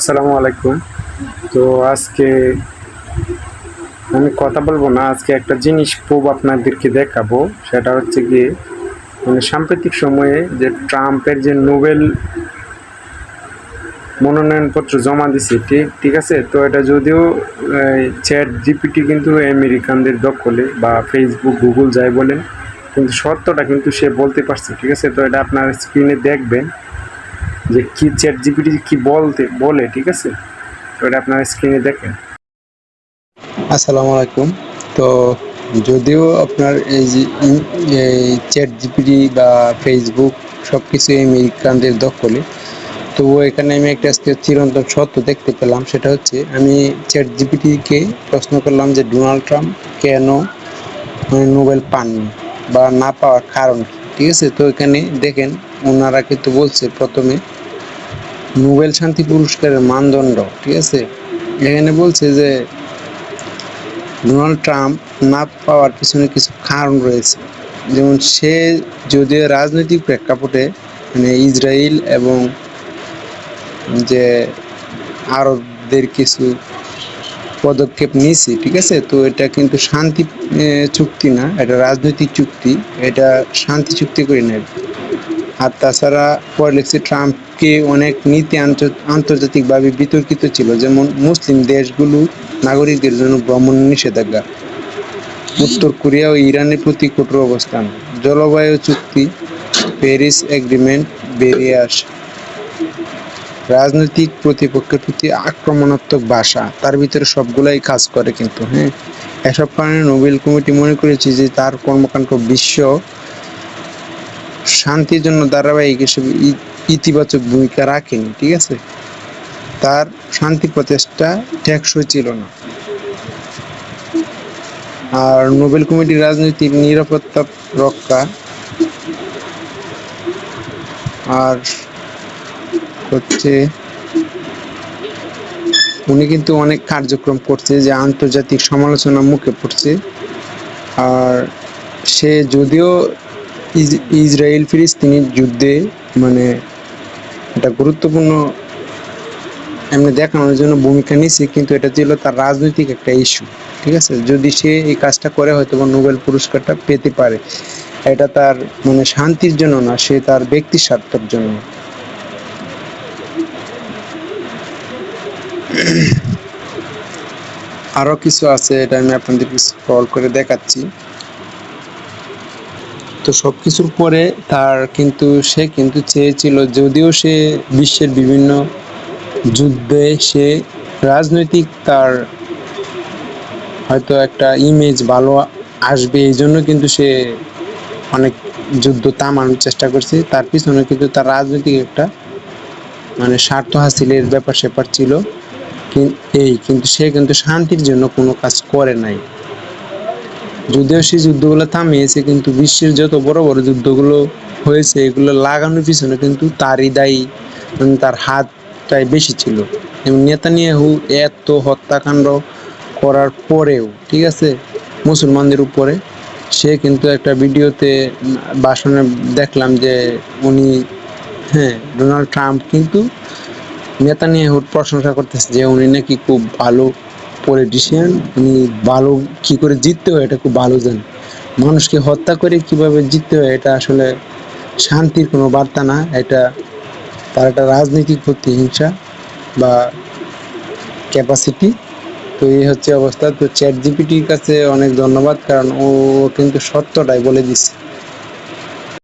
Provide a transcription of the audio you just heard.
আসসালামু আলাইকুম। তো আজকে আমি কথা বলব না, আজকে একটা জিনিস প্রুভ আপনাদেরকে দেখাবো। সেটা হচ্ছে গিয়ে মানে সাম্প্রতিক সময়ে যে ট্রাম্পের যে নোবেল মনোনয়নপত্র জমা দিছে, ঠিক ঠিক আছে? তো এটা যদিও চ্যাট জিপিটি কিন্তু আমেরিকানদের দখলে বা ফেসবুক গুগল যাই বলেন, কিন্তু সত্যটা কিন্তু সে বলতে পারছে, ঠিক আছে? তো এটা আপনার স্ক্রিনে দেখবেন। যে কি চ্যাট জিপিটি কি বলতে, বলে, ঠিক আছে? তো এটা আপনার স্ক্রিনে দেখেন। আসসালামু আলাইকুম তো যদিও আপনার এই যে চ্যাট জিপিটি বা ফেসবুক সব কিছু আমেরিকানদের দখলে, তবুও এখানে আমি একটা আজকে চিরন্তন সত্য দেখতে পেলাম, সেটা হচ্ছে আমি চ্যাট জিপিটিকে প্রশ্ন করলাম যে ডোনাল্ড ট্রাম্প কেন নোবেল পাননি বা না পাওয়ার কারণ ঠিক আছে? তো এখানে দেখেন, ওনারা কিন্তু বলছে প্রথমে নোবেল শান্তি পুরস্কারের মানদণ্ড, ঠিক আছে? এখানে বলছে যে, ডোনাল্ড ট্রাম্প না পাওয়ার পিছনে কিছু কারণ রয়েছে। যেমন সে যদিও রাজনৈতিক প্রেক্ষাপটে মানে ইসরায়েল এবং যে আরবদের কিছু পদক্ষেপ নিয়েছে, ঠিক আছে? তো এটা কিন্তু শান্তি চুক্তি না, এটা রাজনৈতিক চুক্তি, এটা শান্তি চুক্তি করে নেয় আর তাছাড়া লিখছে ট্রাম্পকে অনেক নীতি আন্ত- আন্তর্জাতিকভাবে বিতর্কিত ছিল, যেমন মুসলিম দেশগুলো নাগরিকদের জন্য ভ্রমণ নিষেধাজ্ঞা, উত্তর কোরিয়া ও ইরানের প্রতি কঠোর অবস্থান, জলবায়ু চুক্তি, প্যারিস এগ্রিমেন্ট বেরিয়ে আসে, রাজনৈতিক প্রতিপক্ষের প্রতি আক্রমণাত্মক ভাষা, তার ভিতরে সবগুলাই কাজ করে কিন্তু হ্যাঁ? এসব কারণে নোবেল কমিটি মনে করেছে যে তার কর্মকাণ্ড বিশ্ব শান্তির জন্য ধারাবাহিক হিসেবে ইতিবাচক ভূমিকা রাখেনি, ঠিক আছে? তার শান্তি প্রচেষ্টা টেকসই ছিল না। আর নোবেল কমিটির রাজনৈতিক নিরাপত্তা রক্ষা আর হচ্ছে উনি কিন্তু অনেক কার্যক্রম করছে যে আন্তর্জাতিক সমালোচনার মুখে পড়ছে। আর সে যদিও ইসরায়েল ফিলিস্তিনির যুদ্ধে মানে একটা গুরুত্বপূর্ণ এমনি দেখানোর জন্য ভূমিকা নিয়েছে, কিন্তু এটা ছিল তার রাজনৈতিক একটা ইস্যু ঠিক আছে? যদি সে এই কাজটা করে, হয়তো বা নোবেল পুরস্কারটা পেতে পারে। এটা তার মানে শান্তির জন্য না, সে তার ব্যক্তি স্বার্থের জন্য। আরও কিছু আছে, এটা আমি আপনাদেরকে স্ক্রল করে দেখাচ্ছি। তো সব কিছুর পরে তার কিন্তু, সে কিন্তু চেয়েছিল, যদিও সে বিশ্বের বিভিন্ন যুদ্ধে সে রাজনৈতিক তার হয়তো একটা ইমেজ ভালো আসবে, এই জন্য কিন্তু সে অনেক যুদ্ধ থামানোর চেষ্টা করছে। তার পিছনে কিন্তু তার রাজনৈতিক একটা মানে স্বার্থ হাসিলের ব্যাপার স্যাপার ছিল এই, কিন্তু সে কিন্তু শান্তির জন্য কোনো কাজ করে নাই। যদিও সেই যুদ্ধগুলো থামিয়েছে, কিন্তু বিশ্বের যত বড় বড় যুদ্ধগুলো হয়েছে, এগুলো লাগানোর পিছনে কিন্তু তারই দায়ী তার হাতটাই বেশি ছিল। এবং নেতানিয়াহু এত হত্যাকাণ্ড করার পরেও, ঠিক আছে, মুসলমানদের উপরে, সে কিন্তু একটা ভিডিওতে ভাষণে দেখলাম যে উনি হ্যাঁ ডোনাল্ড ট্রাম্প কিন্তু নেতানিয়াহুর প্রশংসা করতেছে যে উনি নাকি খুব ভালো পলিটিশিয়ান উনি ভালো কি করে জিততে হয় এটা খুব ভালো জানে। মানুষকে হত্যা করে কীভাবে জিততে হয় এটা আসলে শান্তির কোনো বার্তা না। এটা তার একটা রাজনৈতিক প্রতিহিংসা বা ক্যাপাসিটি তো এই হচ্ছে অবস্থা। তো চ্যাট জিপিটির কাছে অনেক ধন্যবাদ, কারণ ও কিন্তু সত্যটাই বলে দিচ্ছে।